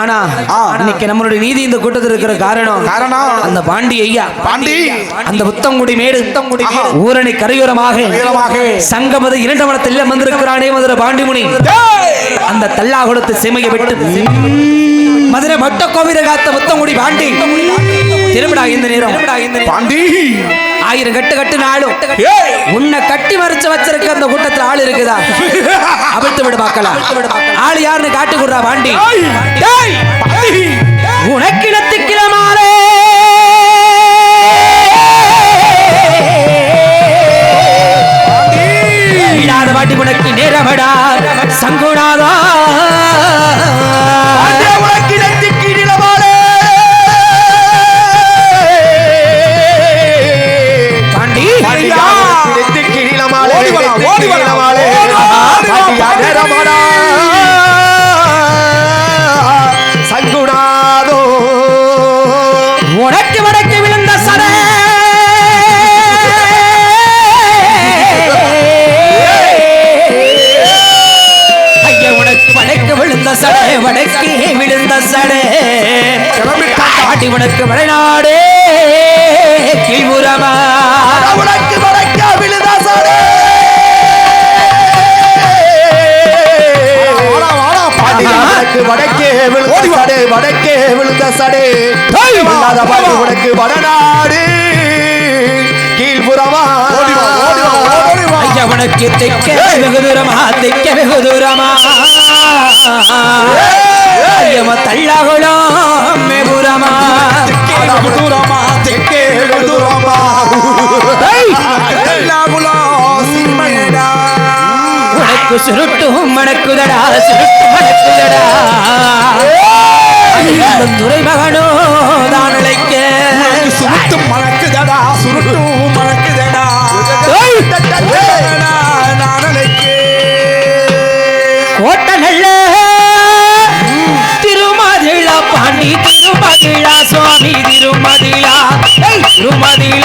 ஆனா. இன்னைக்கு நம்மளுடைய நீதி இந்த கூட்டத்தில் இருக்கிற காரணம் காரணம்? அந்த பாண்டி ஐயா பாண்டி அந்த புத்தங்குடி மேடு புத்தங்குடி. ஊரணி கரையோரமாக. சங்கமத இரண்டவனத்தில் வந்திருக்கிறானே மதுரை பாண்டிமுனி அந்த தல்லா கொடுத்து சிமையை விட்டு மதுரை மொட்ட கோவில காத்த புத்தங்குடி பாண்டி திரும்பிடா இந்த நேரம் பாண்டி ஆயிரம் கட்டு கட்டு நாளும். ஏய். உன்னை கட்டி மறைச்சு வச்சிருக்க அந்த கூட்டத்துல ஆள் இருக்குதா? அவிழ்த்து விடு பார்க்கலாம் ஆள் யாருன்னு காட்டு கொடுறா பாண்டி. இல்லாத பாண்டி உனக்கு நேரமடா. சங்குநாதா உனக்கு வடநாடு கீழ்புறமா உனக்கு பாண்டி. உனக்கு வடக்கே விழுந்த சடே வடக்கே விழுந்த சடே உனக்கு வடநாடு கீழ்புறமா உனக்கு தெக்க வெகு தூரமா தெக்க வெகு தூரமா? தள்ளாகுளம் மெகுரமா? அடவு தூரமா, தெற்கே வெகு தூரமா. எல்லாகுலம் சிறுமையடா. உனக்கு சுருட்டும் மணக்குதடா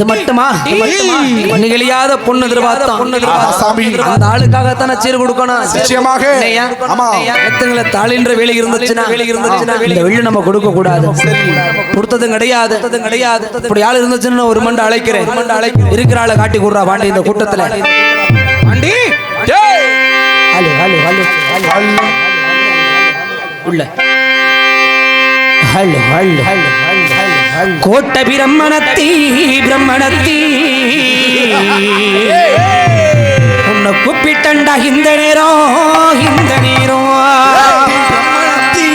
அது மட்டுமா? பொண்ணு எதிர்பார்த்தோம் பொண்ணு சாமி. அந்த ஆளுக்காகத்தானே சீர் கொடுக்கணும்? நிச்சயமாக. எத்தங்களை தாளின்ற வேலை இருந்துச்சுன்னா? வேலை இருந்துச்சுன்னா. இந்த வெள்ளி நம்ம கொடுக்க கூடாது கொடுத்ததும் கிடையாது. கிடையாது. இப்படி ஆள் இருந்துச்சுன்னா ஒரு மண்டை அழைக்கிறேன். ஒரு மண்டை அழைக்கிறேன். இருக்கிற ஆளை காட்டி கொடுறா பாண்டி இந்த கூட்டத்துல. பாண்டி டேய். ஹலோ ஹலோ ஹலோ ஹலோ உள்ள. Hello hello hello. கோட்ட பிரம்மணத்தி. பிரம்மணத்தி உன்னை கூப்பிட்டண்டா இந்த நேரம் இந்த நேரம் பிரம்மணத்தி,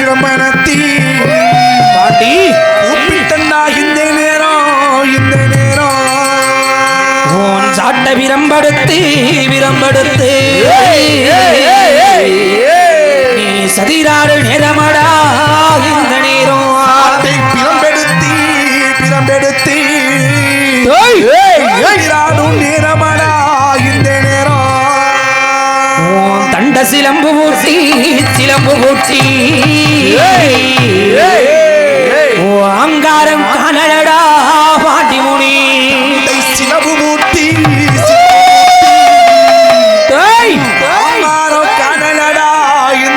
பிரம்மணத்தி. பாட்டி. கூப்பிட்டண்டா இந்த நேரம் இந்த நேரம் உன் சாட்ட விரம்படுத்து விரம்படுத்து. சிலம்பு ஊட்டி ஓ அங்காரம் காணலடா பாட்டி முனி.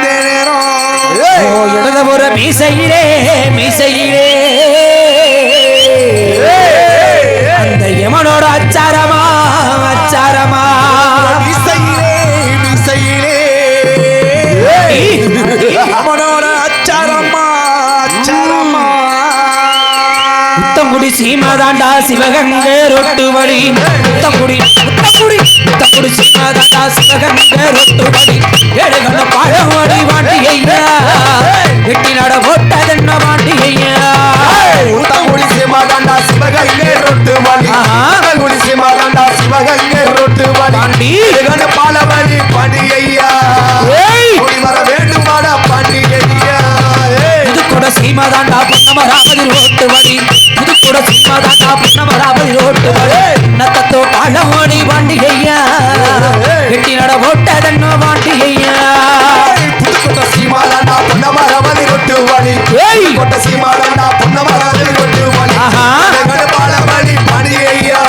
நேரம். ஓ இடதுபுற மீசையிலே சீமாதாண்டா சிவகங்க ரொட்டுவடி. முத்தங்குடி முத்தங்குடி முத்தங்குடி சீமாதாண்டா சிவகங்க ரொட்டு வழி பழமடி வாண்டிகையா ரோட்டுவடி நத்தத்தோ பழமடி வாண்டிகையா வெட்டி நட போட்டதென்ன வாண்டிகையா புதுக்கோட்டை சீமாதாண்டா பொன்னமரவதி ரொட்டு வழி ஏய்! புதுக்கோட்டை சீமாதாண்டா பொன்னமரவதி ரொட்டு வழி ஆஹா. இதுகண்டு பாலவழி பண்டிகையா.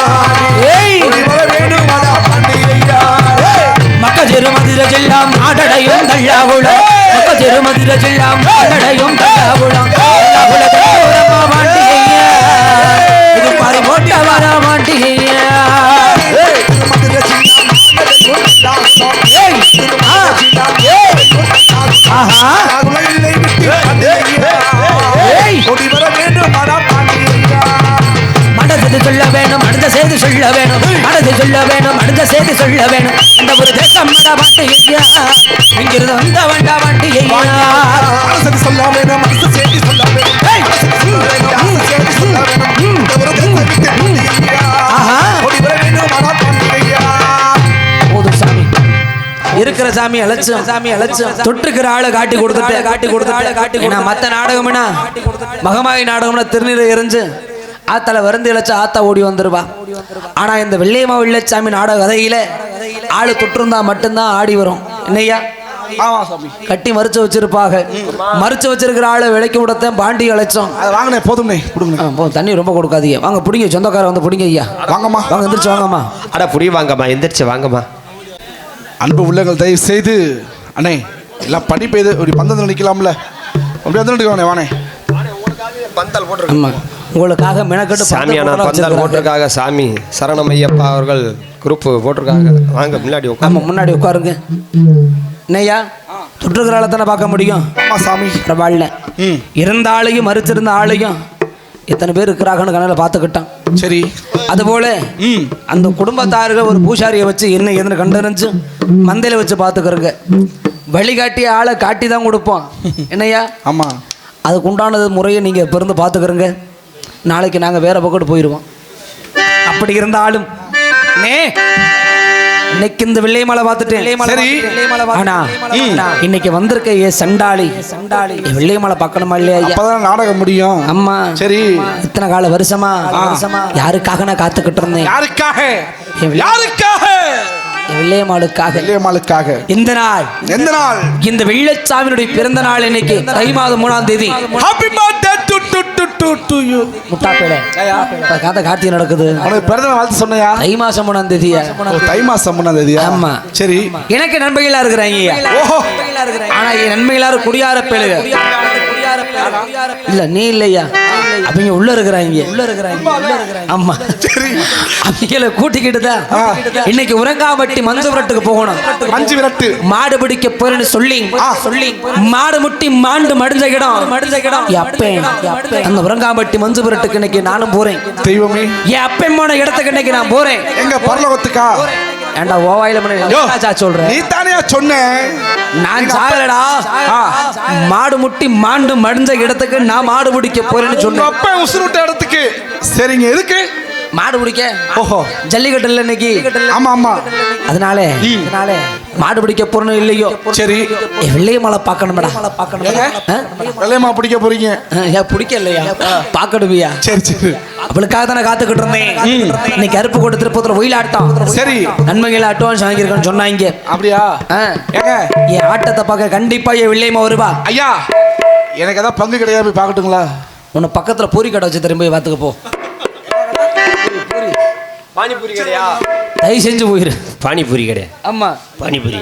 ஏய்! ஓடி வர வேண்டுமான பண்டிகையா. ஏய். மக்க சிறுமதிர ஜெல்லாம் நாடடையும் தள்ளாவுளம் மக்க சிறுமதிர ஜெல்லாம் நாடடையும் தள்ளாவுளம் ஏய்! ஓடி வர மனது சொல்ல வேணும் மனித செய்தி சொல்ல வேணும். மனது சொல்ல வேணும் மனித செய்தி சொல்ல வேணும். இந்த ஒரு தேசம் இங்கிருந்து வந்த வண்டா அரசு சொல்ல வேணும் அரசு செய்தி சொல்ல வேணும். சாமி அழைச்சோம். சாமி அழைச்சோம். தொட்டுக்கிற ஆளை காட்டி கொடுத்துட்டு. காட்டி கொடுத்துட்டு. காட்டி ஏன்னா மத்த நாடகம்னா மகமாயி நாடகம்னா திருநீரை எரிஞ்சு ஆத்தால வருந்து இழைச்சா ஆத்தா ஓடி வந்துருவா. ஆனா இந்த வெள்ளையம்மா வெள்ளச்சாமி நாடக கதையில ஆளு தொட்டிருந்தா மட்டும்தான் ஆடி வரும். சாமி. கட்டி மறிச்சு வச்சிருப்பாங்க மறிச்சு வச்சிருக்கிற ஆளை விலைக்கு விடத்தான் பாண்டி அழைச்சோம். அதை வாங்கினே போதும்னே கொடுங்க தண்ணி ரொம்ப கொடுக்காதீங்க. வாங்க பிடிங்க சொந்தக்காரர் வந்து பிடிங்க ஐயா. வாங்கம்மா. வாங்க எந்திரிச்சு வாங்கம்மா. அட புடி வாங்கம்மா எந்திரிச்சு வாங்கம்மா. அன்பு உள்ளங்கள் தயவு செய்து அண்ணே எல்லாம் பனி பெய்து ஒரு பந்தத்தில் நிற்கலாம்ல அப்படியே வந்து நிற்கவானே வானே. பந்தல் போட்டு ஆமா உங்களுக்காக மெனக்கெட்டு சாமியான பந்தல். போட்டிருக்காங்க சாமி சரணம் ஐயப்பா அவர்கள் குரூப் போட்டிருக்காங்க வாங்க முன்னாடி உட்காந்து முன்னாடி உட்காருங்க. என்னய்யா தொற்றுகிறால தானே பார்க்க முடியும்? ஆமா சாமி. பரவாயில்ல இருந்த ஆளையும் மறுத்திருந்த ஆளையும் எத்தனை பேர் இருக்கிறாங்கன்னு கண்ணில் பார்த்துக்கிட்டான். சரி. அதுபோல அந்த குடும்பத்தார்கள் ஒரு பூசாரியை வச்சு என்ன எதுன்னு கண்டறிஞ்சு மந்தையில வச்சு பார்த்துக்கிறங்க வழிகாட்டி ஆளை காட்டி தான் கொடுப்போம். என்னய்யா? ஆமா. அதுக்கு உண்டானது முறையை நீங்கள் பிறந்து பார்த்துக்கிறங்க. நாளைக்கு நாங்கள் வேற பக்கத்து போயிடுவோம் அப்படி இருந்தாலும் நே இன்னைக்கு இந்த வெள்ளை மலை பார்த்துட்டேன். சரி. ஆனா இன்னைக்கு வந்திருக்க ஏ சண்டாளி. சண்டாளி. வெள்ளை மலை பார்க்கணுமா இல்லையா அப்பதான் நாடகம் முடியும். அம்மா. சரி. இத்தனை கால வருஷமா? யாருக்காக நான் காத்துக்கிட்டு இருந்தேன்? யாருக்காக? யாருக்காக வெள்ளையம்மாளுக்காக. வெள்ளையம்மாளுக்காக. இந்த நாள். எந்த நாள்? இந்த வெள்ளச்சாமியுடைய பிறந்த நாள் இன்னைக்கு தை மாதம் மூணாம் தேதி. Happy birthday to to to to to you முட்டாப்பேடை. இப்ப கதை கார்த்திகை நடக்குது. உனக்கு பிறந்த நாள் வாழ்த்து சொன்னையா? தை மாசம் மூணாம் தேதியா? ஓ, தை மாசம் மூணாம் தேதியா? ஆமா. சரி. எனக்கு நன்மைகளா இருக்கிறாங்க. ஓஹோ. ஆனா என் நன்மைகளாரு குடியார பேளுக இல்ல நீ இல்லையா? அவங்க உள்ள இருக்கிறாங்க உள்ள இருக்கிறாங்க ஆமா. சரி. அவங்கள கூட்டிக்கிட்டு தான் இன்னைக்கு உறங்காமட்டி மஞ்சபுரட்டுக்கு போகணும். மஞ்சு விரட்டு மாடு பிடிக்க போறேன்னு சொல்லி சொல்லி. மாடு முட்டி மாண்டு மடிஞ்ச இடம் மடிஞ்ச இடம் அப்பேன் அந்த உறங்காம்பட்டி மஞ்சுபுரட்டுக்கு இன்னைக்கு நானும் போறேன். தெய்வமே. என் அப்பன் போன இடத்துக்கு இன்னைக்கு நான் போறேன். எங்க பரலோகத்துக்கா? ஏண்டா ஓவாயில யோ, சொல்றேன் தானே சொன்ன? நான் சாகலடா. மாடு முட்டி மாண்டு மடிஞ்ச இடத்துக்கு நான் மாடு பிடிக்க போறேன்னு சொன்னேன். அப்பா உசுறு விட்ட இடத்துக்கு சரிங்க எதுக்கு? மாடு பிடிக்க. ஓஹோ. ஜல்லிக்கட்டுல இன்னைக்கு. ஆமா ஆமா. அதனால அதனால. மாடு பிடிக்க போறணும் இல்லையோ? சரி. என் வெள்ளைய மலை பார்க்கணும்டா. பார்க்கணும் ஏங்க? வெள்ளையம்மா பிடிக்க போறீங்க? ஏன் பிடிக்கலையா? பார்க்கணுமியா? சரி சரி. அவளுக்காக தானே காத்துக்கிட்டு இருந்தேன். இன்னைக்கு அருப்பு கோட்டை திருப்பத்துல ஒயிலாட்டம். சரி. நன்மைகள் அட்வான்ஸ் வாங்கியிருக்கேன்னு சொன்னாங்க அப்படியா? ஆ. ஏங்க? என் ஆட்டத்தை பார்க்க கண்டிப்பா என் வெள்ளையம்மா வருவா. ஐயா எனக்கு ஏதாவது பங்கு கிடையாது போய் பார்க்கட்டுங்களா? உன்னை பக்கத்துல பூரி கடை வச்சு திரும்பி பார்த்துக்க போ. பானிபூரி கடையா? தயவு செஞ்சு போயிரு. பானிபூரி கடை. ஆமா. பானிபூரி.